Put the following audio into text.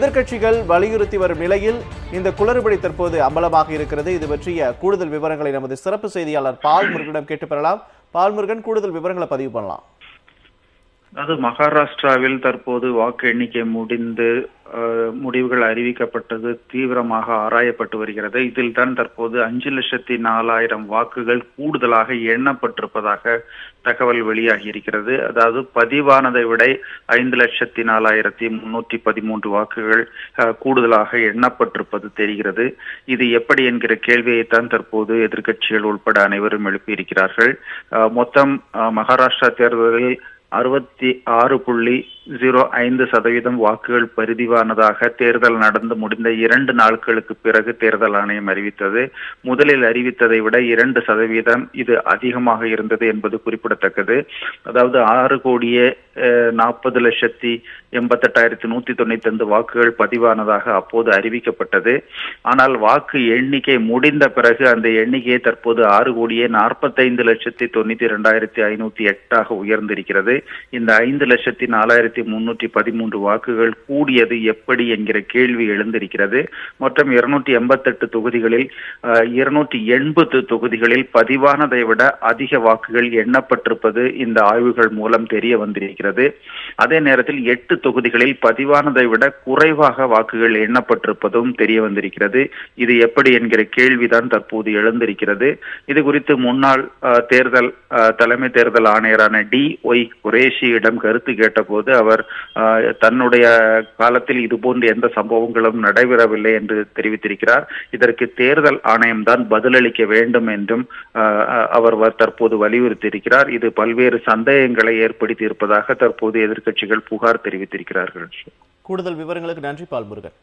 எதிர்க்கட்சிகள் வலியுறுத்தி வரும் நிலையில் இந்த குளறுபடி தற்போது அம்பலமாக இருக்கிறது. இது பற்றிய கூடுதல் விவரங்களை நமது சிறப்பு செய்தியாளர் பால் முருகனிடம் கேட்டு பெறலாம். பால் முருகன் கூடுதல் விவரங்களை பதிவு பண்ணலாம். அது மகாராஷ்டிராவில் தற்போது வாக்கு எண்ணிக்கை முடிந்து முடிவுகள் அறிவிக்கப்பட்டது தீவிரமாக ஆராயப்பட்டு வருகிறது. இதில் தான் தற்போது அஞ்சு லட்சத்தி நாலாயிரம் வாக்குகள் கூடுதலாக எண்ணப்பட்டிருப்பதாக தகவல் வெளியாகி இருக்கிறது. அதாவது பதிவானதை விட ஐந்து லட்சத்தி நாலாயிரத்தி முன்னூற்றி பதிமூன்று வாக்குகள் அஹ், கூடுதலாக எண்ணப்பட்டிருப்பது தெரிகிறது. இது எப்படி என்கிற கேள்வியைத்தான் தற்போது எதிர்க்கட்சிகள் உட்பட அனைவரும் எழுப்பியிருக்கிறார்கள். மொத்தம் அஹ், மகாராஷ்டிரா தேர்தலில் அறுபத்தி ஆறு புள்ளி ஜீரோ ஐந்து சதவீதம் வாக்குகள் பரிதிவானதாக தேர்தல் நடந்து முடிந்த இரண்டு நாட்களுக்கு பிறகு தேர்தல் ஆணையம் அறிவித்தது. முதலில் அறிவித்ததை விட இரண்டு சதவீதம் இது அதிகமாக இருந்தது என்பது குறிப்பிடத்தக்கது. அதாவது ஆறு கோடியே நாற்பது லட்சத்தி எண்பத்தெட்டாயிரத்தி நூத்தி தொண்ணூத்தி ஐந்து வாக்குகள் பதிவானதாக அப்போது அறிவிக்கப்பட்டது. ஆனால் வாக்கு எண்ணிக்கை முடிந்த பிறகு அந்த எண்ணிக்கையை தற்போது ஆறு கோடியே நாற்பத்தைந்து லட்சத்தி தொண்ணூத்தி இரண்டாயிரத்தி ஐநூத்தி எட்டாக உயர்ந்திருக்கிறது. இந்த ஐந்து லட்சத்தி நாலாயிரத்தி முன்னூற்றி பதிமூன்று வாக்குகள் கூடியது எப்படி என்கிற கேள்வி எழுந்திருக்கிறது. மொத்தம் இருநூற்றி எண்பத்தெட்டு தொகுதிகளில் இருநூற்றி எண்பது தொகுதிகளில் பதிவானதை விட அதிக வாக்குகள் எண்ணப்பட்டிருப்பது இந்த ஆய்வுகள் மூலம் தெரிய வந்திருக்கிறது. அதே நேரத்தில் எட்டு தொகுதிகளில் பதிவானதை விட குறைவாக வாக்குகள் எண்ணப்பட்டிருப்பதும் தெரிய வந்திருக்கிறது. இது எப்படி என்கிற கேள்விதான் தற்போது எழுந்திருக்கிறது. இது குறித்து முன்னாள் தேர்தல் தலைமை தேர்தல் ஆணையரான டி ஒய் குரேஷியிடம் கருத்து கேட்டபோது அவர் தன்னுடைய காலத்தில் இதுபோன்ற எந்த சம்பவங்களும் நடைபெறவில்லை என்று தெரிவித்திருக்கிறார். இதற்கு தேர்தல் ஆணையம்தான் பதிலளிக்க வேண்டும் என்றும் அவர் தற்போது வலியுறுத்தியிருக்கிறார். இது பல்வேறு சந்தேகங்களை ஏற்படுத்தி இருப்பதாக தற்போது எதிர்க்கட்சிகள் புகார் தெரிவித்திருக்கிறார்கள். கூடுதல் விவரங்களுக்கு நன்றி பால் முருகன்.